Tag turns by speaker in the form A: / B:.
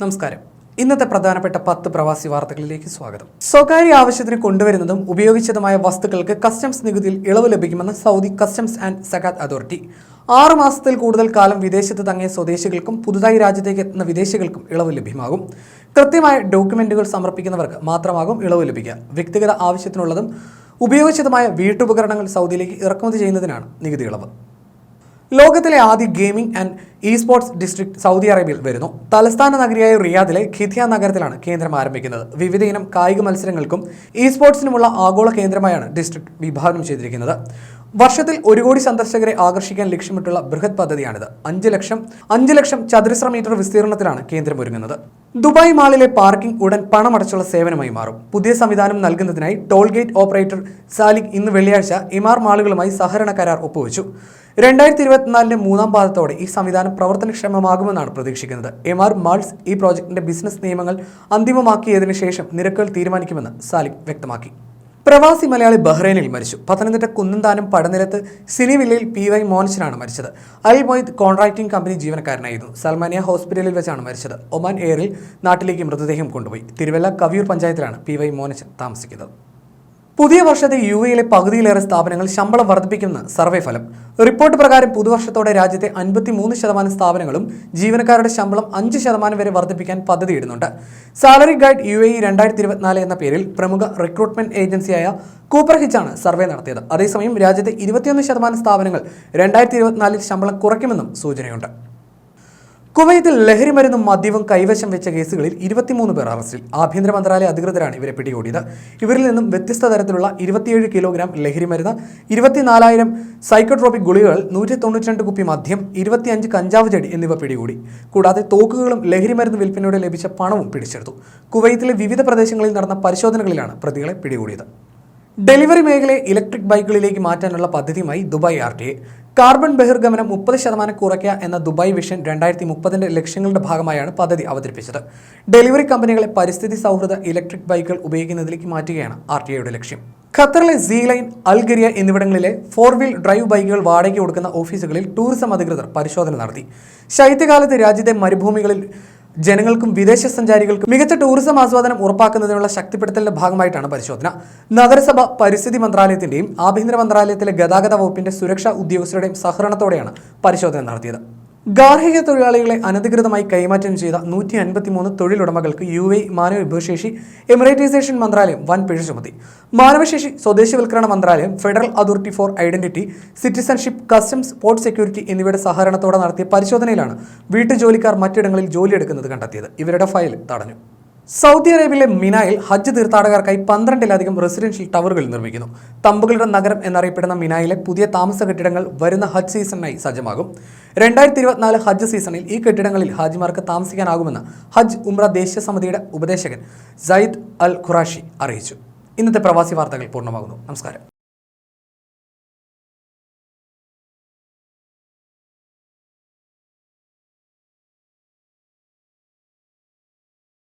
A: നമസ്കാരം. ഇന്നത്തെ പ്രധാനപ്പെട്ട പത്ത് പ്രവാസി വാർത്തകളിലേക്ക് സ്വാഗതം. സ്വകാര്യ ആവശ്യത്തിന് കൊണ്ടുവരുന്നതും ഉപയോഗിച്ചതുമായ വസ്തുക്കൾക്ക് കസ്റ്റംസ് നികുതിയിൽ ഇളവ് ലഭിക്കുമെന്ന് Saudi customs and Zakat authority ആറ് മാസത്തിൽ കൂടുതൽ കാലം വിദേശത്ത് തങ്ങിയ സ്വദേശികൾക്കും പുതുതായി രാജ്യത്തേക്ക് എത്തുന്ന വിദേശികൾക്കും ഇളവ് ലഭ്യമാകും. കൃത്യമായ ഡോക്യുമെന്റുകൾ സമർപ്പിക്കുന്നവർക്ക് മാത്രമാകും ഇളവ് ലഭിക്കുക. വ്യക്തിഗത ആവശ്യത്തിനുള്ളതും ഉപയോഗിച്ചതുമായ വീട്ടുപകരണങ്ങൾ സൗദിയിലേക്ക് ഇറക്കുമതി ചെയ്യുന്നതിനാണ് നികുതി ഇളവ്. ലോകത്തിലെ ആദ്യ gaming and e sports district Saudi അറേബ്യയിൽ വരുന്നു. തലസ്ഥാന നഗരിയായ റിയാദിലെ ഖിഥിയ നഗരത്തിലാണ് കേന്ദ്രം ആരംഭിക്കുന്നത്. വിവിധ ഇനം കായിക മത്സരങ്ങൾക്കും ഇ സ്പോർട്സിനുമുള്ള ആഗോള കേന്ദ്രമായാണ് ഡിസ്ട്രിക്ട് വിഭാവനം ചെയ്തിരിക്കുന്നത്. വർഷത്തിൽ ഒരു കോടി സന്ദർശകരെ ആകർഷിക്കാൻ ലക്ഷ്യമിട്ടുള്ള ബൃഹത് പദ്ധതിയാണിത്. അഞ്ച് ലക്ഷം അഞ്ച് ലക്ഷം ചതുരശ്ര മീറ്റർ വിസ്തീർണത്തിലാണ് കേന്ദ്രം ഒരുങ്ങുന്നത്. ദുബായ് മാളിലെ പാർക്കിംഗ് ഉടൻ പണമടച്ചുള്ള സേവനമായി മാറും. പുതിയ സംവിധാനം നൽകുന്നതിനായി ടോൾ ഗേറ്റ് ഓപ്പറേറ്റർ സാലിക് ഇന്ന് വെള്ളിയാഴ്ച ഇമാർ മാളുകളുമായി സഹകരണ കരാർ ഒപ്പുവെച്ചു. രണ്ടായിരത്തി ഇരുപത്തിനാലിന്റെ മൂന്നാം പാദത്തോടെ ഈ സംവിധാനം പ്രവർത്തനക്ഷമമാകുമെന്നാണ് പ്രതീക്ഷിക്കുന്നത്. എം ആർ മാൾസ് ഈ പ്രോജക്ടിന്റെ ബിസിനസ് നിയമങ്ങൾ അന്തിമമാക്കിയതിനു ശേഷം നിരക്കുകൾ തീരുമാനിക്കുമെന്ന് സാലിം വ്യക്തമാക്കി. പ്രവാസി മലയാളി ബഹ്റൈനിൽ മരിച്ചു. പത്തനംതിട്ട കുന്നന്താനം പടനിലത്ത് സിനിവില്ലയിൽ പി വൈ മോനച്ചനാണ് മരിച്ചത്. അൽ മൊയ്ദ് കോൺട്രാക്ടിംഗ് കമ്പനി ജീവനക്കാരനായിരുന്നു. സൽമാനിയ ഹോസ്പിറ്റലിൽ വെച്ചാണ് മരിച്ചത്. ഒമാൻ എയറിൽ നാട്ടിലേക്ക് മൃതദേഹം കൊണ്ടുപോയി. തിരുവല്ല കവിയൂർ പഞ്ചായത്തിലാണ് പി വൈ മോനച്ചൻ താമസിക്കുന്നത്. പുതിയ വർഷത്തെ യു എയിലെ പകുതിയിലേറെ സ്ഥാപനങ്ങൾ ശമ്പളം വർദ്ധിപ്പിക്കുന്ന സർവേ ഫലം. റിപ്പോർട്ട് പ്രകാരം പുതുവർഷത്തോടെ രാജ്യത്തെ അൻപത്തി മൂന്ന് ശതമാനം സ്ഥാപനങ്ങളും ജീവനക്കാരുടെ ശമ്പളം അഞ്ച് ശതമാനം വരെ വർദ്ധിപ്പിക്കാൻ പദ്ധതിയിടുന്നുണ്ട്. സാലറി ഗൈഡ് യു എ രണ്ടായിരത്തി ഇരുപത്തിനാല് എന്ന പേരിൽ പ്രമുഖ റിക്രൂട്ട്മെന്റ് ഏജൻസിയായ കൂപ്പർ ഹിച്ചാണ് സർവേ നടത്തിയത്. അതേസമയം രാജ്യത്തെ ഇരുപത്തിയൊന്ന് ശതമാനം സ്ഥാപനങ്ങൾ രണ്ടായിരത്തി ഇരുപത്തിനാലിൽ ശമ്പളം കുറയ്ക്കുമെന്നും സൂചനയുണ്ട്. കുവൈത്തിൽ ലഹരി മരുന്നും മദ്യവും കൈവശം വെച്ച കേസുകളിൽ ഇരുപത്തിമൂന്ന് പേർ അറസ്റ്റിൽ. ആഭ്യന്തര മന്ത്രാലയ അധികൃതരാണ് ഇവരെ പിടികൂടിയത്. ഇവരിൽ നിന്നും വ്യത്യസ്ത തരത്തിലുള്ള ഇരുപത്തിയേഴ് കിലോഗ്രാം ലഹരി മരുന്ന് ഇരുപത്തിനാലായിരം സൈക്കോട്രോപിക് ഗുളികകൾ നൂറ്റി തൊണ്ണൂറ്റിരണ്ട് കുപ്പി മദ്യം ഇരുപത്തിയഞ്ച് കഞ്ചാവ് ചെടി എന്നിവ പിടികൂടി. കൂടാതെ തോക്കുകളും ലഹരി മരുന്ന് വിൽപ്പനയോടെ ലഭിച്ച പണവും പിടിച്ചെടുത്തു. കുവൈത്തിലെ വിവിധ പ്രദേശങ്ങളിൽ നടന്ന പരിശോധനകളിലാണ് പ്രതികളെ പിടികൂടിയത്. ഡെലിവറി മേഖലയെ ഇലക്ട്രിക് ബൈക്കുകളിലേക്ക് മാറ്റാനുള്ള പദ്ധതിയുമായി Dubai R T A carbon ബഹിർഗമനം മുപ്പത് ശതമാനം കുറയ്ക്കുക എന്ന ദുബായ് വിഷൻ രണ്ടായിരത്തി മുപ്പതിന്റെ ലക്ഷ്യങ്ങളുടെ ഭാഗമായാണ് പദ്ധതി അവതരിപ്പിച്ചത്. ഡെലിവറി കമ്പനികളെ പരിസ്ഥിതി സൗഹൃദ ഇലക്ട്രിക് ബൈക്കുകൾ ഉപയോഗിക്കുന്നതിലേക്ക് മാറ്റുകയാണ് ആർ ടി ഐയുടെ ലക്ഷ്യം. ഖത്തറിലെ സീ ലൈൻ അൽഗരിയ എന്നിവിടങ്ങളിലെ ഫോർ വീൽ ഡ്രൈവ് ബൈക്കുകൾ വാടകയ്ക്ക് കൊടുക്കുന്ന ഓഫീസുകളിൽ ടൂറിസം അധികൃതർ പരിശോധന നടത്തി. ശൈത്യകാലത്ത് രാജ്യത്തെ മരുഭൂമികളിൽ ജനങ്ങൾക്കും വിദേശ സഞ്ചാരികൾക്കും മികച്ച ടൂറിസം ആസ്വാദനം ഉറപ്പാക്കുന്നതിനുള്ള ശക്തിപ്പെടുത്തലിന്റെ ഭാഗമായിട്ടാണ് പരിശോധന. നഗരസഭ പരിസ്ഥിതി മന്ത്രാലയത്തിന്റെയും ആഭ്യന്തര മന്ത്രാലയത്തിലെ ഗതാഗത വകുപ്പിന്റെ സുരക്ഷാ ഉദ്യോഗസ്ഥരുടെയും സഹകരണത്തോടെയാണ് പരിശോധന നടത്തിയത്. ഗാർഹിക തൊഴിലാളികളെ അനധികൃതമായി കൈമാറ്റം ചെയ്ത നൂറ്റി അൻപത്തിമൂന്ന് തൊഴിലുടമകൾക്ക് യു എ മാനവ വിഭവശേഷി എമിറേറ്റൈസേഷൻ മന്ത്രാലയം വൻ പിഴ ചുമത്തി. മാനവശേഷി സ്വദേശിവൽക്കരണ മന്ത്രാലയം federal authority for identity citizenship customs port security എന്നിവയുടെ സഹകരണത്തോടെ നടത്തിയ പരിശോധനയിലാണ് വീട്ടുജോലിക്കാർ മറ്റിടങ്ങളിൽ ജോലിയെടുക്കുന്നത് കണ്ടെത്തിയത്. ഇവരുടെ ഫയൽ തടഞ്ഞു. സൗദി അറേബ്യയിലെ മിനായിൽ ഹജ്ജ് തീർത്ഥാടകർക്കായി പന്ത്രണ്ടിലധികം റെസിഡൻഷ്യൽ ടവറുകൾ നിർമ്മിക്കുന്നു. തമ്പുകളുടെ നഗരം എന്നറിയപ്പെടുന്ന മിനായിലെ പുതിയ താമസ കെട്ടിടങ്ങൾ വരുന്ന ഹജ്ജ് സീസണിനായി സജ്ജമാകും. രണ്ടായിരത്തി ഇരുപത്തിനാല് ഹജ്ജ് സീസണിൽ ഈ കെട്ടിടങ്ങളിൽ ഹാജിമാർക്ക് താമസിക്കാനാകുമെന്ന് ഹജ്ജ് ഉംറ ദേശീയ സമിതിയുടെ ഉപദേശകൻ സയ്യിദ് അൽ ഖുറാഷി അറിയിച്ചു. ഇന്നത്തെ പ്രവാസി വാർത്തകൾ പൂർണമാകുന്നു. നമസ്കാരം.